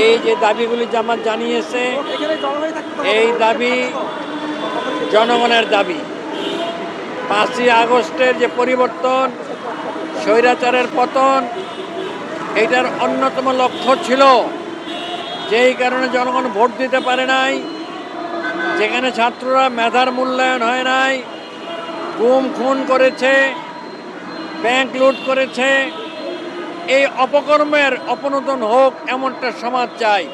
এই যে দাবিগুলি জামাত জানিয়েছে, এই দাবি জনগণের দাবি। পাঁচই আগস্টের যে পরিবর্তন, স্বৈরাচারের পতন, এইটার অন্যতম লক্ষ্য ছিল। যেই কারণে জনগণ ভোট দিতে পারে নাই, যেখানে ছাত্ররা মেধার মূল্যায়ন হয় নাই, গুম, খুন করেছে, ব্যাংক লুট করেছে এই অপকর্মের অপনোদন হোক এমনটা সমাজ চাই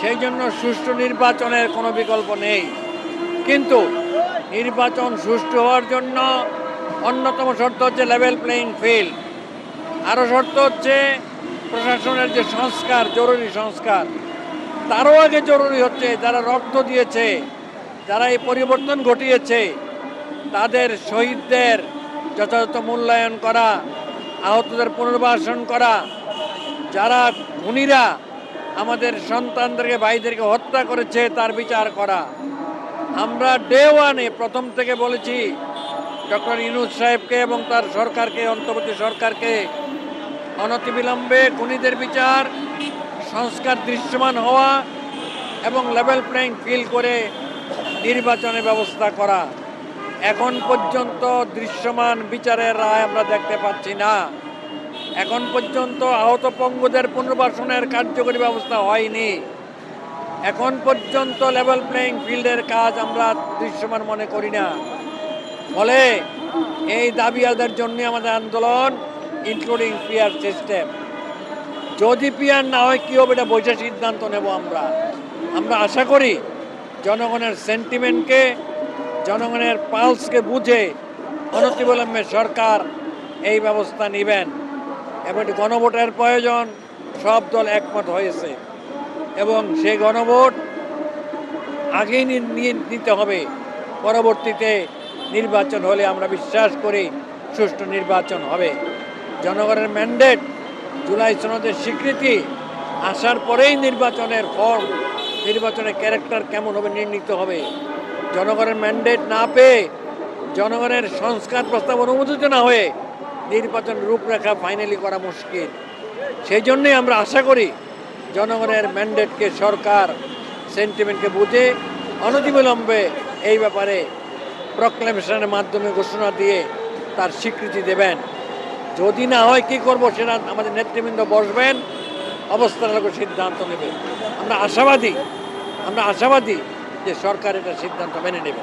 সেই জন্য সুষ্ঠু নির্বাচনের কোনো বিকল্প নেই। কিন্তু নির্বাচন সুষ্ঠু হওয়ার জন্য অন্যতম শর্ত হচ্ছে লেভেল প্লেইং ফিল্ড আরও শর্ত হচ্ছে প্রশাসনের যে সংস্কার, জরুরি সংস্কার। তারও আগে জরুরি হচ্ছে যারা রক্ত দিয়েছে, যারা এই পরিবর্তন ঘটিয়েছে, তাদের শহীদদের যথাযথ মূল্যায়ন করা আহতদের পুনর্বাসন করা, যারা খুনিরা আমাদের সন্তানদেরকে, ভাইদেরকে হত্যা করেছে, তার বিচার করা। আমরা ডে ওয়ানে প্রথম থেকে বলেছি, ডক্টর ইনুজ সাহেবকে এবং তার সরকারকে, অন্তর্বর্তী সরকারকে অনতিবিলম্বে খুনিদের বিচার, সংস্কার দৃশ্যমান হওয়া এবং লেভেল প্লেইং ফিল করে নির্বাচনের ব্যবস্থা করা। এখন পর্যন্ত দৃশ্যমান বিচারের রায় আমরা দেখতে পাচ্ছি না। এখন পর্যন্ত আহত পঙ্গুদের পুনর্বাসনের কার্যকরী ব্যবস্থা হয়নি। এখন পর্যন্ত লেভেল প্লেইং ফিল্ডের কাজ আমরা দৃশ্যমান মনে করি না। ফলে এই দাবি আদায়ের জন্য আমাদের আন্দোলন ইনক্লুডিং পিয়ার সিস্টেম যদি পিয়ার না হয়, কী হবে? এটা বসে সিদ্ধান্ত নেব আমরা। আমরা আশা করি জনগণের সেন্টিমেন্টকে জনগণের পালসকে বুঝে অনতিবিলম্বে সরকার এই ব্যবস্থা নেবেন এবং এটি গণভোটের প্রয়োজন, সব দল একমত হয়েছে এবং সেই গণভোট আগেই নিতে হবে। পরবর্তীতে নির্বাচন হলে আমরা বিশ্বাস করি সুষ্ঠু নির্বাচন হবে। জনগণের ম্যান্ডেট জুলাই সনদের স্বীকৃতি আসার পরেই নির্বাচনের ফর্ম, নির্বাচনের ক্যারেক্টার কেমন হবে নির্ণীত হবে। জনগণের ম্যান্ডেট না পেয়ে জনগণের সংস্কার প্রস্তাব অনুমোদিত না হয়ে নির্বাচন রূপরেখা ফাইনালি করা মুশকিল। সেই জন্যই আমরা আশা করি জনগণের ম্যান্ডেটকে সরকার সেন্টিমেন্টকে বুঝে অনতিবিলম্বে এই ব্যাপারে প্রক্লেমেশনের মাধ্যমে ঘোষণা দিয়ে তার স্বীকৃতি দেবেন। যদি না হয় কি করব সেটা আমাদের নেতৃবৃন্দ বসবেন অবস্থার উপর সিদ্ধান্ত নেবে আমরা আশাবাদী আমরা আশাবাদী যে সরকার এটা সিদ্ধান্ত মেনে নেবে।